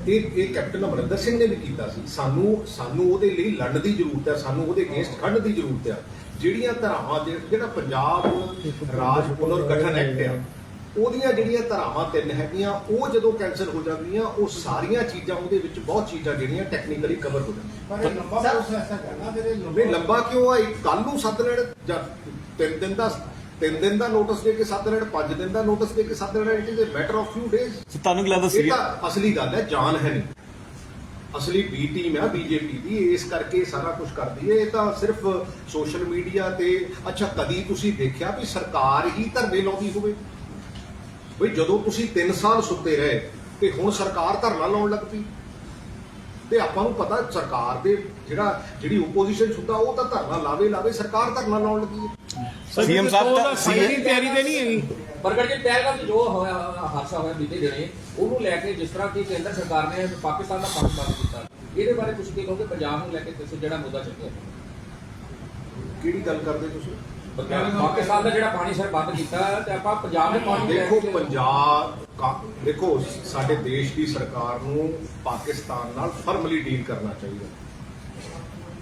ਇਹ ਇਹ ਕੈਪਟਨ ਅਮਰਿੰਦਰ ਸਿੰਘ ਨੇ ਵੀ ਕੀਤਾ ਸੀ। ਸਾਨੂੰ ਸਾਨੂੰ ਉਹਦੇ ਲਈ ਲੜਨ ਦੀ ਜ਼ਰੂਰਤ ਹੈ ਸਾਨੂੰ ਉਹਦੇ ਅਗੇਂਸਟ ਖੜਨ ਦੀ ਜ਼ਰੂਰਤ ਹੈ। ਜਿਹੜੀਆਂ ਧਾਰਾਵਾਂ ਜਿਹੜਾ ਪੰਜਾਬ ਰਾਜ ਪੁਨਰ ਗਠਨ ਐਕਟ ਆ ਉਹਦੀਆਂ ਜਿਹੜੀਆਂ ਧਾਰਾਵਾਂ ਤਿੰਨ ਹੈਗੀਆਂ ਉਹ ਜਦੋਂ ਕੈਂਸਲ ਹੋ ਜਾਂਦੀਆਂ ਉਹ ਸਾਰੀਆਂ ਚੀਜ਼ਾਂ ਉਹਦੇ ਵਿੱਚ ਬਹੁਤ ਚੀਜ਼ਾਂ ਜਿਹੜੀਆਂ ਟੈਕਨੀਕਲੀ ਕਵਰ ਹੋ ਜਾਂਦੀਆਂ। ਪਰ ਲੰਬਾ ਪ੍ਰੋਸੈਸ ਹੈ ਨਾ ਜਿਹੜੇ ਨਹੀਂ ਲੰਬਾ ਕਿਉਂ ਆ? ਕੱਲ ਨੂੰ ਸੱਦ ਲੈਣ ਜਾਂ ਤਿੰਨ ਦਿਨ ਦਾ ਤਿੰਨ ਦਿਨ ਦਾ ਨੋਟਿਸ ਦੇ ਕੇ ਸੱਦ ਲੈਣ ਪੰਜ ਦਿਨ ਦਾ ਨੋਟਿਸ ਦੇ ਕੇ ਸੱਦ ਲੈਣ it is a matter of few days so ਤੁਹਾਨੂੰ ਕੀ ਲੱਗਦਾ ਇਹ ਸੀ ਤਾਂ ਅਸਲੀ ਗੱਲ ਹੈ ਜਾਨ ਹੈ ਨਹੀਂ। ਅਸਲੀ ਬੀ ਟੀਮ ਹੈ ਬੀਜੇਪੀ ਦੀ ਇਸ ਕਰਕੇ ਇਹ ਸਾਰਾ ਕੁਝ ਕਰਦੀ ਹੈ। ਇਹ ਤਾਂ ਸਿਰਫ ਸੋਸ਼ਲ ਮੀਡੀਆ ਤੇ ਅੱਛਾ ਕਦੀ ਤੁਸੀਂ ਦੇਖਿਆ ਵੀ ਸਰਕਾਰ ਹੀ ਧਰਨੇ ਲਾਉਂਦੀ ਹੋਵੇ? ਬਈ ਜਦੋਂ ਤੁਸੀਂ 3 ਸਾਲ ਸੁੱਤੇ ਰਹੇ ਤੇ ਹੁਣ ਸਰਕਾਰ ਧਰਨਾ ਲਾਉਣ ਲੱਗ ਪਈ। ਤੇ ਆਪਾਂ ਨੂੰ ਪਤਾ ਸਰਕਾਰ ਦੇ ਜਿਹੜਾ ਜਿਹੜੀ ਓਪੋਜੀਸ਼ਨ ਸੁੱਤਾ ਉਹ ਤਾਂ ਧਰਨਾ ਲਾਵੇ ਲਾਵੇ ਸਰਕਾਰ ਧਰਨਾ ਲਾਉਣ ਲੱਗੀ ਹੈ। ਸੀਐਮ ਸਾਹਿਬ ਤਾਂ ਦੀ ਤਿਆਰੀ ਤੇ ਨਹੀਂ ਹੈਗੀ। ਪ੍ਰਗਟ ਜੀ ਪਹਿਲਗਾਮ ਜੋ ਹੋਇਆ ਹਾਦਸਾ ਹੋਇਆ ਬੀਤੇ ਦਿਨੇ ਉਹਨੂੰ ਲੈ ਕੇ ਜਿਸ ਤਰ੍ਹਾਂ ਕਿ ਕੇਂਦਰ ਸਰਕਾਰ ਨੇ ਪਾਕਿਸਤਾਨ ਦਾ ਪਾਣੀ ਬੰਦ ਕੀਤਾ ਇਹਦੇ ਬਾਰੇ ਕੁਝ ਕੀ ਕਹੋਗੇ? ਪੰਜਾਬ ਨੂੰ ਲੈ ਕੇ ਤੁਸੀਂ ਜਿਹੜਾ ਮੁੱਦਾ ਚੱਕਿਆ। ਕਿਹੜੀ ਗੱਲ ਕਰਦੇ ਤੁਸੀਂ? ਪਾਕਿਸਤਾਨ ਦਾ ਜਿਹੜਾ ਪਾਣੀ ਸਰ ਬੰਦ ਕੀਤਾ ਤੇ ਆਪਾਂ ਪੰਜਾਬ ਦੇ ਪਾਣੀ ਨੂੰ ਲੈ ਦੇਖੋ ਕੇ- ਪੰਜਾਬ ਕਾ- ਦੇਖੋ ਸਾਡੇ ਦੇਸ਼ ਦੀ ਸਰਕਾਰ ਨੂੰ ਪਾਕਿਸਤਾਨ ਨਾਲ ਫਰਮਲੀ ਡੀਲ ਕਰਨਾ ਚਾਹੀਦਾ।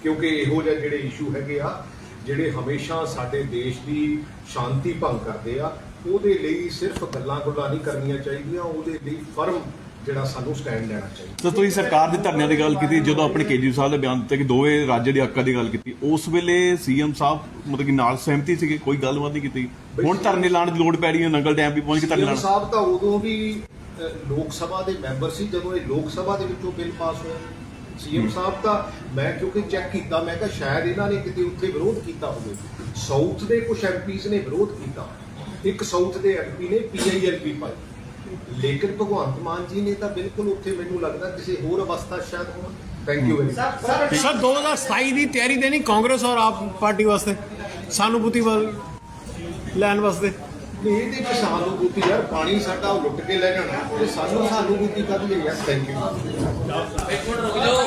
ਕਿਉਂਕਿ ਇਹੋ ਜਿਹੇ ਜਿਹੜੇ ਇਸ਼ੂ ਹੈਗੇ ਆ ਜਿਹੜੇ ਹਮੇਸ਼ਾ ਸਾਡੇ ਦੇਸ਼ ਦੀ ਸ਼ਾਂਤੀ ਭੰਗ ਕਰਦੇ ਆ ਉਹਦੇ ਲਈ ਸਿਰਫ ਗੱਲਾਂ ਗੁੱਲਾਂ ਨਹੀਂ ਕਰਨੀਆਂ ਚਾਹੀਦੀਆਂ ਉਹਦੇ ਲਈ ਫਰਮ ਜਿਹੜਾ ਸਾਨੂੰ ਸਟੈਂਡ ਲੈਣਾ ਚਾਹੀਦਾ। ਤਾਂ ਤੁਸੀਂ ਸਰਕਾਰ ਦੇ ਧਰਨਿਆਂ ਦੀ ਗੱਲ ਕੀਤੀ ਜਦੋਂ ਆਪਣੇ ਕੇਜਰੀਵਾਲ ਸਾਹਿਬ ਦੇ ਬਿਆਨ ਦਿੱਤੇ ਕਿ ਦੋਵੇਂ ਰਾਜ ਦੇ ਹੱਕਾਂ ਦੀ ਗੱਲ ਕੀਤੀ ਉਸ ਵੇਲੇ ਸੀਐਮ ਸਾਹਿਬ ਮਤਲਬ ਕਿ ਨਾਲ ਸਹਿਮਤੀ ਸੀਗੇ ਕੋਈ ਗੱਲਬਾਤ ਨਹੀਂ ਕੀਤੀ। ਹੁਣ ਧਰਨੇ ਲਾਉਣ ਦੀ ਲੋੜ ਪੈ ਰਹੀ ਹੈ ਨੰਗਲ ਡੈਮ ਵੀ ਪਹੁੰਚ ਕੇ ਧਰਨੇ ਸਾਹਿਬ ਤਾਂ ਉਦੋਂ ਵੀ ਲੋਕ ਸਭਾ ਦੇ ਮੈਂਬਰ ਸੀ ਜਦੋਂ ਇਹ ਲੋਕ ਸਭਾ ਦੇ ਵਿੱਚੋਂ ਬਿੱਲ ਪਾਸ ਹੋਇਆ। ਸੀਐਮ ਸਾਹਿਬ ਤਾਂ ਮੈਂ ਕਿਉਂਕਿ ਚੈੱਕ ਕੀਤਾ ਮੈਂ ਕਿਹਾ ਸ਼ਾਇਦ ਇਹਨਾਂ ਨੇ ਕਿਤੇ ਉੱਥੇ ਵਿਰੋਧ ਕੀਤਾ ਹੋਵੇ। ਸਾਊਥ ਦੇ ਕੁਝ ਐਮਪੀਜ਼ ਨੇ ਵਿਰੋਧ ਕੀਤਾ। ਇੱਕ ਸਾਊਥ ਦੇ ਐਮਪੀ ਨੇ ਪੀਆਈਐਲਪੀ ਪਾਈ। ਲੇਕਿਨ ਭਗਵੰਤ ਮਾਨ ਜੀ ਨੇ ਤਾਂ ਬਿਲਕੁਲ ਉੱਥੇ ਮੈਨੂੰ ਲੱਗਦਾ ਕਿਸੇ ਹੋਰ ਅਵਸਥਾ ਸ਼ਾਇਦ ਹੋਣ। Thank you very sir sir sir 2027 ਦੀ ਤਿਆਰੀ ਤੇ ਨਹੀਂ ਕਾਂਗਰਸ ਔਰ ਆਪ ਪਾਰਟੀ ਵਾਸਤੇ ਸਾਨੂਭੂਤੀ ਵੱਲ ਲੈਣ ਵਾਸਤੇ। ਨਹੀਂ ਇਹਦੇ ਵਿੱਚ ਸਾਨੂੰ ਬੁੱਧੀ ਯਾਰ ਪਾਣੀ ਸਾਡਾ ਲੁੱਟ ਕੇ ਲੈ ਜਾਣਾ ਤੇ ਸਾਨੂੰ ਸਾਨੂੰ ਬੁੱਧੀ ਕਦ ਲਈ ਯਾਰ। ਥੈਂਕ ਯੂ ਇੱਕ ਮਿੰਟ ਰੁਕ ਜਾਓ।